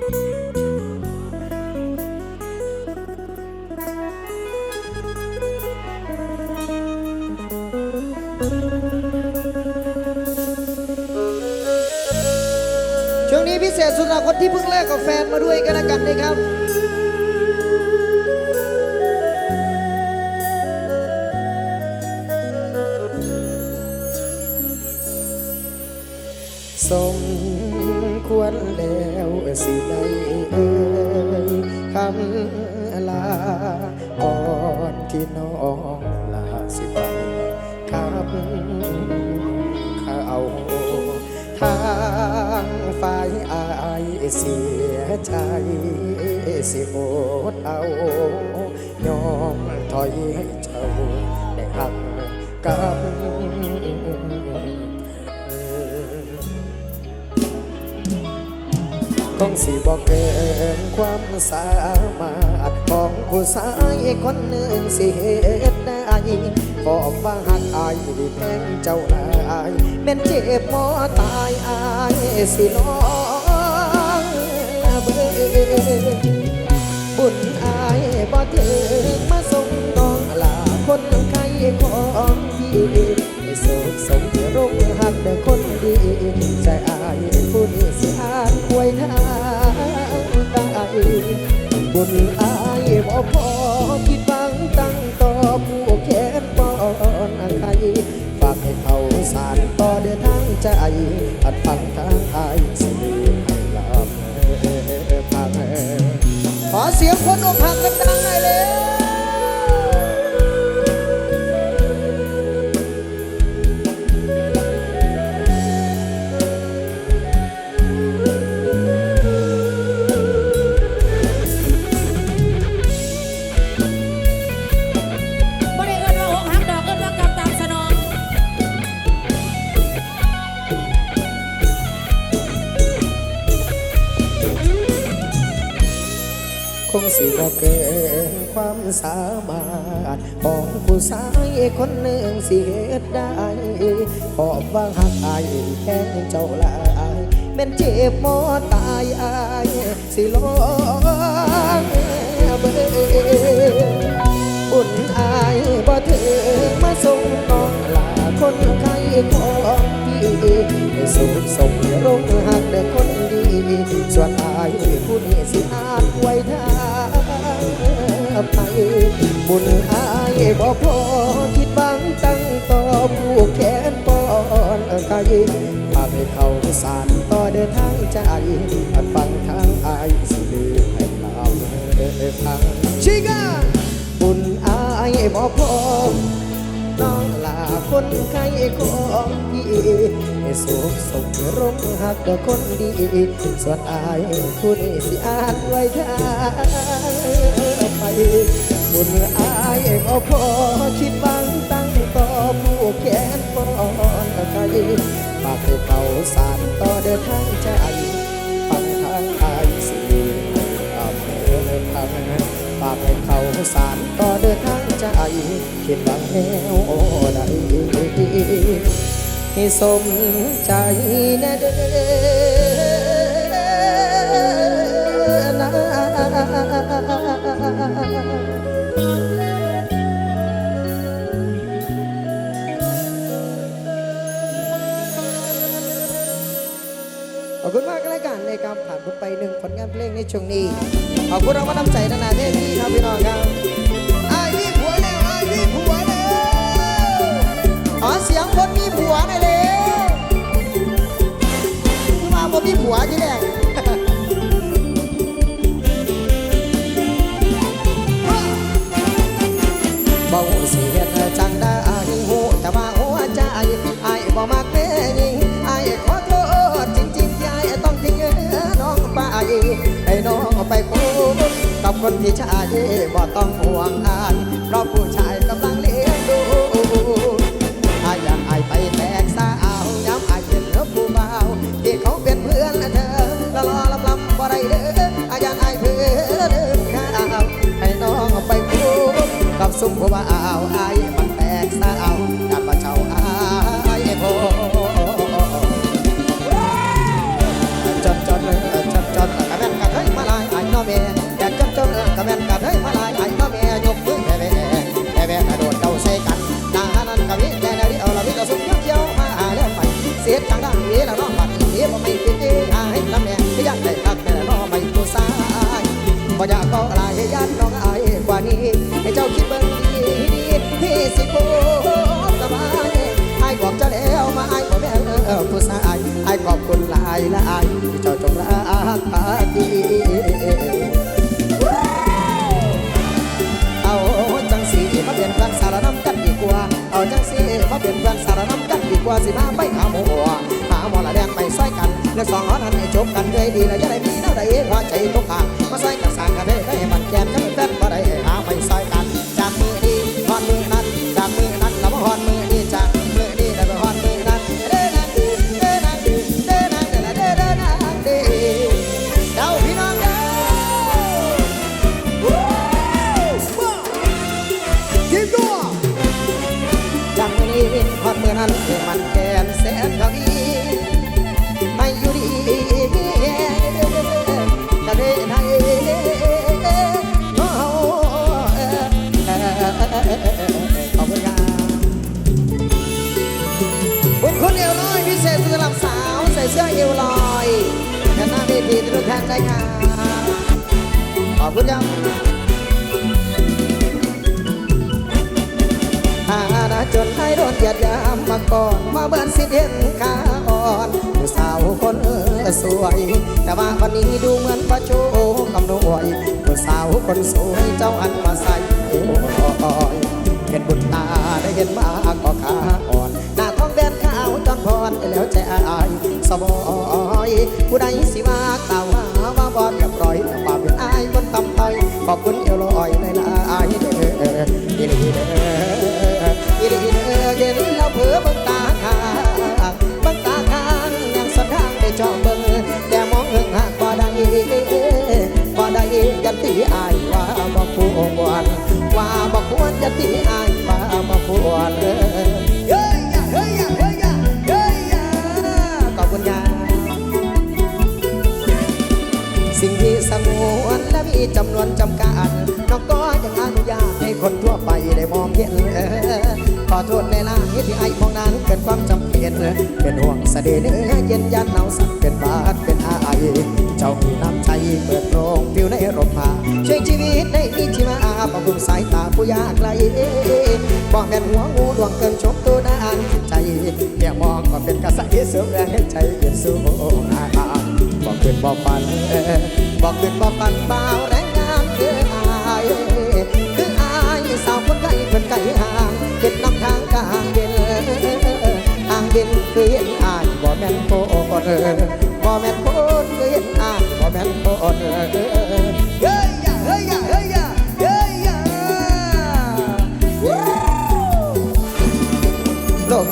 ช่วงนี้พิเศษสำหรับคนที่เพิ่งเลิกกับแฟนมาด้วยกันแล้วกันนะครับี่น้องลาสิไปครับเขาทางฝ่ายอายเสียใจสิอดเอายอมถอยให้เจ้าได้หักกับคงสิบอกเกินความสามารถ ของผู้ชายคนหนึ่งสิเหตุได้บอกว่าหักอายดีแพงเจ้าลายแม่นเจ็บหมอตายอายสิน้องเบิ่งบุญอายบ่ถึงมาส่งน้องลาคนไข้ของพี่ให้สุขสมรุ่งหักแต่คนดีใจอายผู้นี้สิอ่านควยทางตายบุญอาย บ่พอคิดบังตั้งต่อผู้แขนปอนใครฝากให้เขาสารต่อเดินทางใจอัดฟังทางอายสิให้ลาพังขอเสียงคนอกหักดังๆหน่อยเลย คงสิบ่เกินความสามารถของผู้ชายคนหนึ่งสิเหตุได้ขอบว่าหักอายแค่เจ้าลายแม่นเจ็บมอตายอายสิลองเบิ่งบุญอายบ่ถึงมาส่งน้องลาคนไข้ของพี่ให้สุขสมรงหักแต่คน ส่วนอายผู้นี้สิอาจไว้ทางไป บุญอายบ่พอคิดบังตั้งต่อผู้แขนปอนไกลพาให้เขาสารต่อเดินทางใจอันฟังทางอายสิลืมให้เราเดินทางชิกาบุญอายบ่พอน้อ นไข้ของพี่ให้สุขสมร่มหักกับคนดี ส่วนอายผู้นี้สิอาจไว้ทางไปบุญอายบ่พอคิดบังตั้งต่อผู้แขนปอนไกลฝากให้เขาสารต่อเดินทางใจฟังทางอายสิให้อำเภอทางฝากให้เขาสารต่อเดินทาง ใจคิดหวังแนวใดให้สมใจนะเด้อนะขอบคุณมากกันแล้วกันนะครับผ่านไปหนึ่งผลงานเพลงในช่วงนี้ ขอบคุณเราก็น้ำใจนานาเทพีครับพี่น้องครับ อเสียงคนมีผัวหน่อยเลยที่มาบ่มีผัวที่แรกบ่สิเฮ็ดจังได้หูแต่ว่าหัวใจไอ้บ่มักแม่ยิงไอ้ขอโทษจริงๆที่ไอ้ต้องทิ้งน้องไปให้น้องไปคู่กับคนที่ชายบ่ต้องห่วงอายเพราะผู้ชาย สุขว่าอาวไละอายเจ้าจงรักภักดีเอาจังสีมาเป็นเพื่อนสารน้ำกันดีกว่า เอาจังสีมาเป็นเพื่อนสารน้ำกันดีกว่าสิมาไปหาหมัวหาหมอละแดงไปซอยกันเรื่อสองหอนั้นให้จบกันด้วยดีแล้วจะได้มีเท่าใดหัวใจตกขามาซอยกันสางกันได้ได้มันแกนกันเป็นแฟน ท่านได้ค่ะขอบคุณครับหานาจนให้โดนหยียดยามมาก่อนมาเบิ่นสิเห็นขาอ่อนผู้สาวคนสวย แต่ว่าวันนี้ดูเหมือนประโชกำนวยผู้สาวคนสวยเจ้าอันมาใส่โอ้ยเห็นบุญตาได้เห็นมาก็ขาอ่อนหน้าท้องแดนขาวจอนพรแล้วใจอายสบอยผู้ใดสิมากล่าวหาว่า คุณเอวลอยในลายเด้ออีลีเด้ออีลีเด้อเห็นแล้วเผือบิ่งตาข้างบิ่งตาข้างยังสะทางได้จองเบิ่งแต่มองเอิงหักบ่ได้บ่ได้ยันตีอายว่าบ่ควรว่าบ่ควรยันตีอายว่าบ่ควรเด้อ จำนวนจำกัดนอกก็ยังอนุญาตให้คนทั่วไปได้มองเห็นขอโทษในลายที่ไอ้มองนั้นเกินความจำเป็นเป็นห่วงเสด็จเนื้อเย็นยันหนาสั่นเป็นบาดเป็นอายเจ้ามีน้ำใจเปิดโปรงผิวในร่มผ้าช่วยชีวิตได้มีชีวาบำรุงสายตาผู้ยากไกลบอกแม่นหัวงูดวงเกินชมตัวด้านใจแค่มองก็เป็นกระใสเสริมแรงให้ใจเป็นสู้อาบอกขึ้นบอกฝัน บอกขึ้นบอกปันเบาแรงงามคืออายคืออายสาวคนไกลคนไกลห่างเก็นนำทางกลางเดินทางเดินคือเห็นอายบ่แม่นโคตรบ่แม่นโคตรคือเห็นอายบ่แม่นโคต ม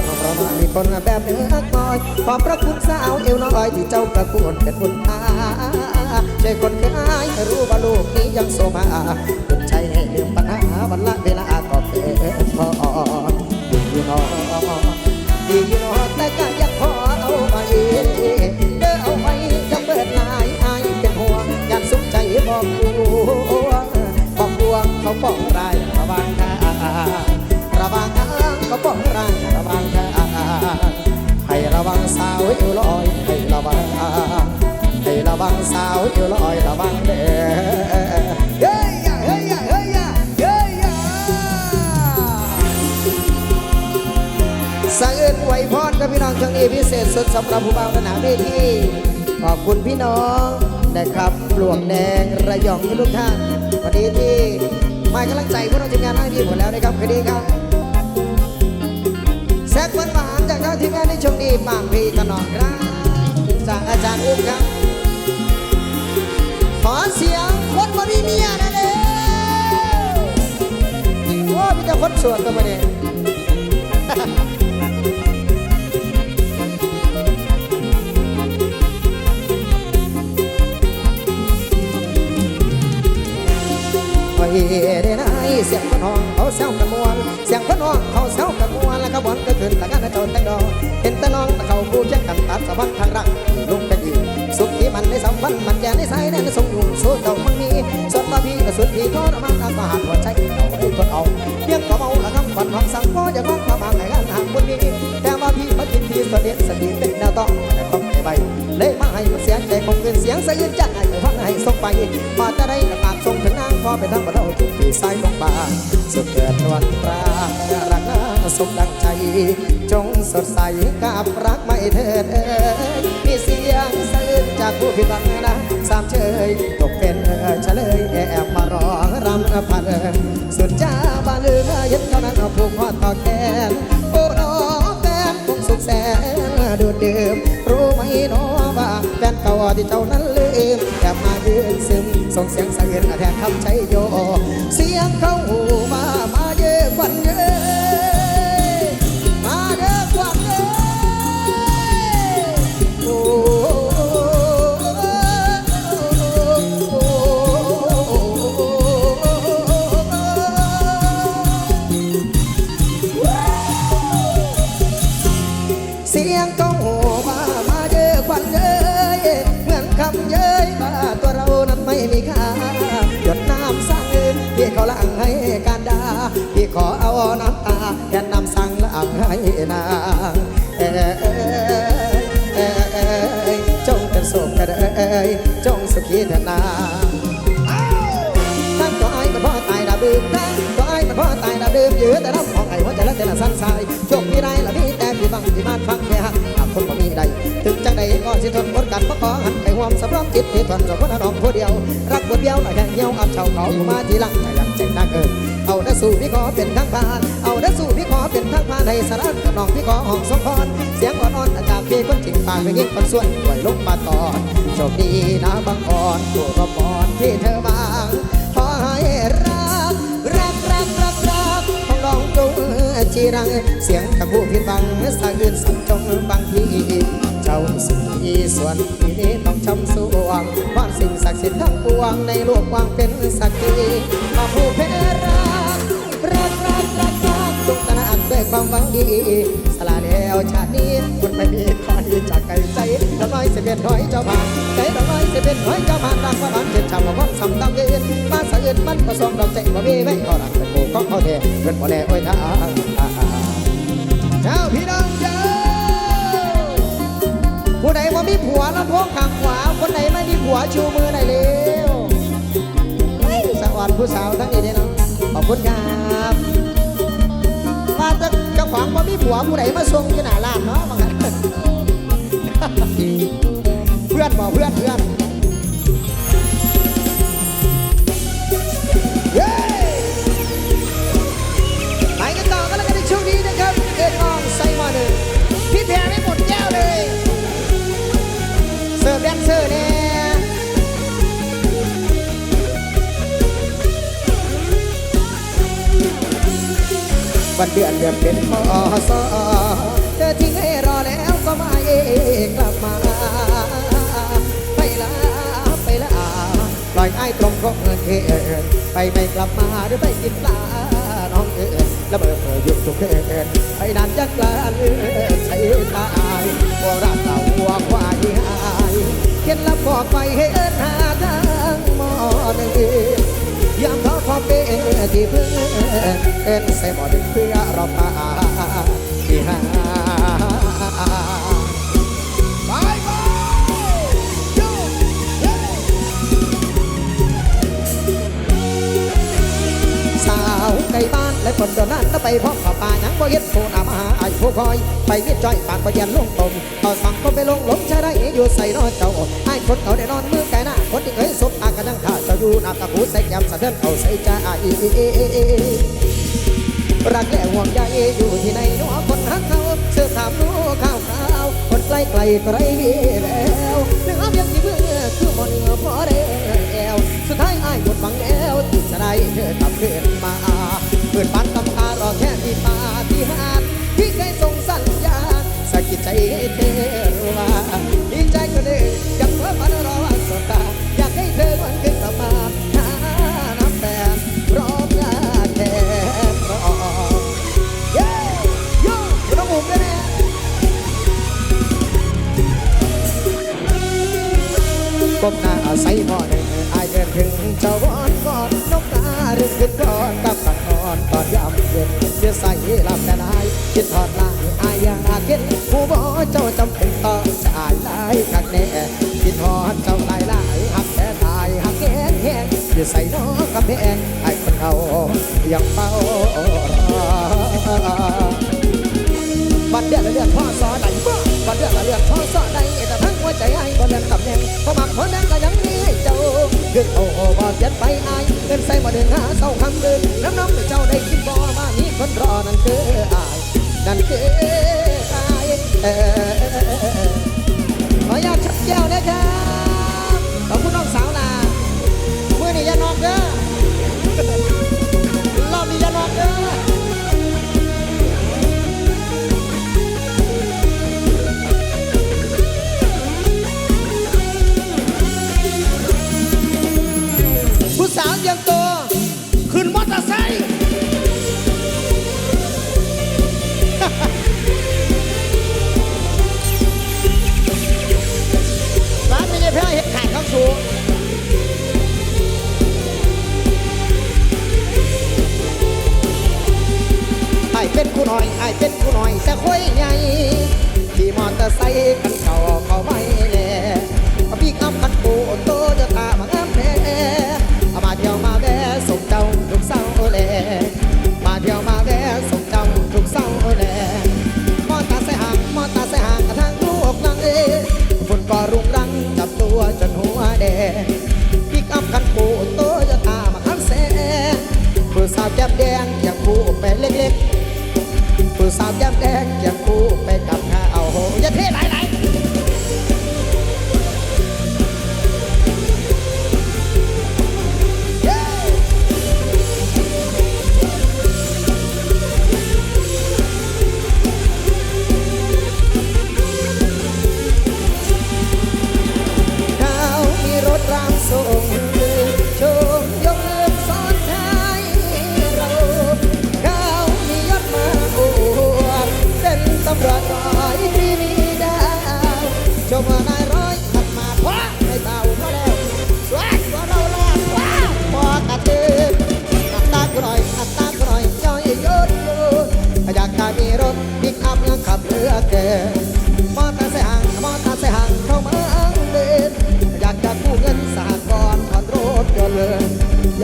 ดของเรามามีคนแบบเนื้อคอยขอบพระคุณสาวเอวน้อยที่เจ้าประกวดเป็นบุญตาใจคนเคยรู้ว่าลูกนี้ยังโซมาเป็นใจให้ลืมปัญหาวันละเวลาก็เป็นพอดีอยู่นอดีอยู่นอแต่ก็ยังพอเอาไปเด้อเอาไปยังเบิดลายอายเป็นห่วงอยากสุขใจบอกกลัวบอกกลัวเขาบอกรายระวังทางระวังทาง ก็ป้องร่างระวังให้ระวังสาวเอวลอยให้ระวังให้ระวังสาวเอวลอยระวังเด้อเฮ้ยเฮ้ยอย่าเฮ้ยอย่าเฮ้ยสะอื่นไวยพรกับพี่น้องช่วงนี้พิเศษสุดสำหรับผู้บ่าวสนามเวทีขอบคุณพี่น้องนะครับหลวงแดงระยองทุกท่านวันนี้ที่มากำลังใจพวกเราทีมงานให้พี่หมดแล้วนะครับคดีครับ แซกหวานจากทางทีมงานในช่วงนี้บางพีตลอดครับจากอาจารย์อุ้มครับ ขอเสียงคนบ่มีเมียนะเด้อว่ามีแต่คนสวยกันมาเนี่ยไปได้ไหนเสียงคนห้องเขาแซวกันมวนเสียงคนห้องเขาแซวกัน มวนแล้วก็บอนก็ขึ้นตะกันโจนแต่งดอเห็นแต่น้องตะเขาคู่เชียงกันตัดสะบัดทางรักลุกกันอีกสุขที่มันในสัมพันธ์มันแก่ในสายแน่นสมอยู่สู้เจ้ามันมีส่วนมาพี่ก็สุดที่ทรมานอาบาหหัวใจเราได้ทนเอาเพียงก็เมาละคำฝันความสั่งพ่ออย่ามองมาบางไหนกันหางบุญมีแต่ว่าพี่มากินทีเสด็จสติเป็นแนวต้องแต่ต้องไม่ใบเลยมาให้มันเสียงใจคงเกินเสียงสะอื้นจังให้ฟังให้ส่งไปมาจะได้กระปากส่งถึงนางพอเป็นทั้งบ่เท่าจุดที่สายลงบาสุดเกิดนวลปรางรัก สมดังใจ จงสดใสกับรักไม่เถิดเอ่ยมีเสียงสะอื้นจากผู้ผิดหวังนะสามเชยตกเป็นเฉลยแอบมารอรำพันสุดจ้าบ้านเอือเย็นเท่านั้นเอาผูกคอต่อแขนโอ้น้องแฟนคงสุขแสนดูดดื่มรู้ไหมน้อว่าแฟนเก่าที่เจ้านั้นลืมแอบมายืนซึมส่งเสียงสะอื้นแทนคำใช้โย อ้ยจงสุขีเถิดนาทั้งตัวไอ้มันพ่อตายดาบดื่มทั้งตัวไอ้มันพ่อตายดาบดื่มยื้อแต่รับของไอ้หัวใจละแต่ละสั้นสายจบมีได้ละมีแต่พี่บังพี่มาฟังแค่หักหากคนบ่มีใดถึงจังใดก็สิทนอดกันเพราะขอหันไอ้ควมสำรองจิตที่ทนกับคนน้องผู้เดียว รักบนเดียวละแค่เหี่ยวอับเฉาเขามาทีหลังใจหลังใจนักเอิน เอาเด้อสู่พี่ขอเป็นทั้งพาน เอาเด้อสู่พี่ขอเป็นทั้งพานให้สารกับน้องพี่ขอห้องสมพรเสียงอ่อนๆจากพี่คนจริงปากไปยิ่งคนส่วนป่วยลงมาตอนโชคดีนะบางอ่อนตัวก็ปอนที่เธอบางขอให้รักรักรักรักรักของน้องจงจีรัง เสียงตะบูผิดบังสะอื่นสังจงบางทีเจ้าสุขีส่วนนี้ต้องชำสวงวอนสิ่งศักดิ์สิทธิ์ทั้งปวงในโลกวางเป็นสักขีมาผู้เพร รักตระหนักด้วยความหวังดีสละแล้วชาตินี้คุณไม่มีคอยจากไกลใจดอกน้อยสิเป็นน้อยเจ้าบ้านใจดอกน้อยสิเป็นน้อยเจ้าบ้านรักว่าบ้านเจ็ดชาวบ้านสำตั้งยืนบ้านสะอื่นมันประสงค์ดอกใจบ่มีไม่ก็รักเป็นหมู่ขอเขาแท้เกินบ่แน่โอ้ยทาเจ้าพี่น้องเจ้าผู้ใดว่ามีผัวลำโพงข้างขวาคนใดไม่มีผัวชูมือได้เร็วสวัสดีผู้สาวทั้งนี้เด้อเนาะขอบคุณครับ จ้าของว่ามีผัวผู้ใดมาส่งที่หน้าร้านเนาะบางกันเพื่อนบอกเพื่อนเพื่อนไปกันต่อกันแล้วกันในช่วงนี้นะครับเอ็ดอองไซมอนหนึ่งพี่แพรไม่หมดแก้วเลย เสิร์ฟแดนเซอร์เนี่ย วันเดือนเดือนเป็นพศเธอทิ้งให้รอแล้วก็มาเองกลับมา ไปละไปละปล่อยไอ้ตรงก็เงินเกินไปไม่กลับมาหรือไปกินปลาน้องเอิญแล้วเบอร์เบอร์หยุดทุกเกินไปนานยักษ์ลานเอิญใช้ตายบัวรักเราวัวควายหายเขียนลับบอกไปให้เอิญหาทางหมอหนึ่ง ยามเขาขอเป็นที่เพื่อนเอิญใส่บอดึงเพื่อเราพาที่หา และคนตัวนั้นแล้วไปพร้อมกับป่ายังบ่เย็ดผู้นำมาหาไอ้ผู้คอย ไปเวียนจ้อยปากประยันลงตมต่อสั่งก็ไปลงหลงชะได้อยู่ใส่นอนเจ้าไอ้คนเขาได้นอนมือไก่หน้าคนที่เคยสบอากานังข้าเจ้าอยู่น้ำตะปูใส่แก้มสะเทือนเอาใส่ใจรักและห่วงใยอยู่ที่ในนัวคนหักเขาเสื้อถามนัวข้าวขาวคนไกลไกลไกลแล้วเนื้อเพียงที่เมื่อคือหมดเนื้อพอเดียวสุดท้ายไอ้หมดหวังแล้วที่จะได้เธอกลับคืนมา ปิดบ้านตำตารอแค่ที่มาที่หาดที่เคยส่งสัญญาสะกิดใจให้เธอรู้ว่าดีใจก็เด้ยังเมื่อมันรอวันสบตาอยากให้เธอวันขึ้นกลับมาหาน้ำแฟนพร้อมงานแทนรอเย้โย่ไม่ต้องอุ้มด้วยนะก้มหน้าใส่หม้อหนึ่งอายเดินถึงเจ้าว พอมักพอดังก็ยังมีให้เจ้าคือโอ้บ่เปลี่ยไปอายเงินใส่มาเดินหาเศร้าคำเดินน้ำน้ำให้เจ้าได้กินบ่มามีคนรอนั่นคืออายนั่นคืออายเออ ขี่กันเก่าเขาไม่แน่พี่ขับคันปูโตจะตามางามแน่เอามาเที่ยวมาแว่ส่งเจ้าลูกสาวแลมาเที่ยวมาแว่ส่งเจ้าลูกสาวแลมอเตอร์ไซค์ห่างมอเตอร์ไซค์ห่างกระทั่งลูกนั่งเอฝนก็รุงรังจับตัวจนหัวแดงพี่ขับคันปูโตจะตามมาคันแสงผู้สาวแก้มแดงอย่างผู้ไปเล็กๆผู้สาวแย้มแดงอย่างคู่ไปกับ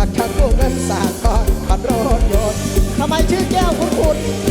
อยากจะกู้เงินสากลขับรถยนต์ทำไมชื่อแก้วคุณคุณ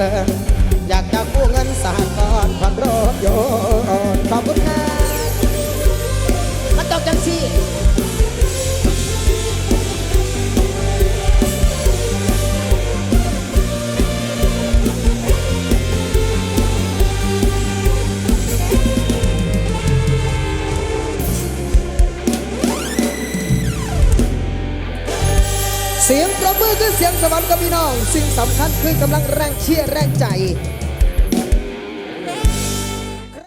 ถ พี่น้อง สิ่งสำคัญคือกำลังแรงเชียร์แรงใจ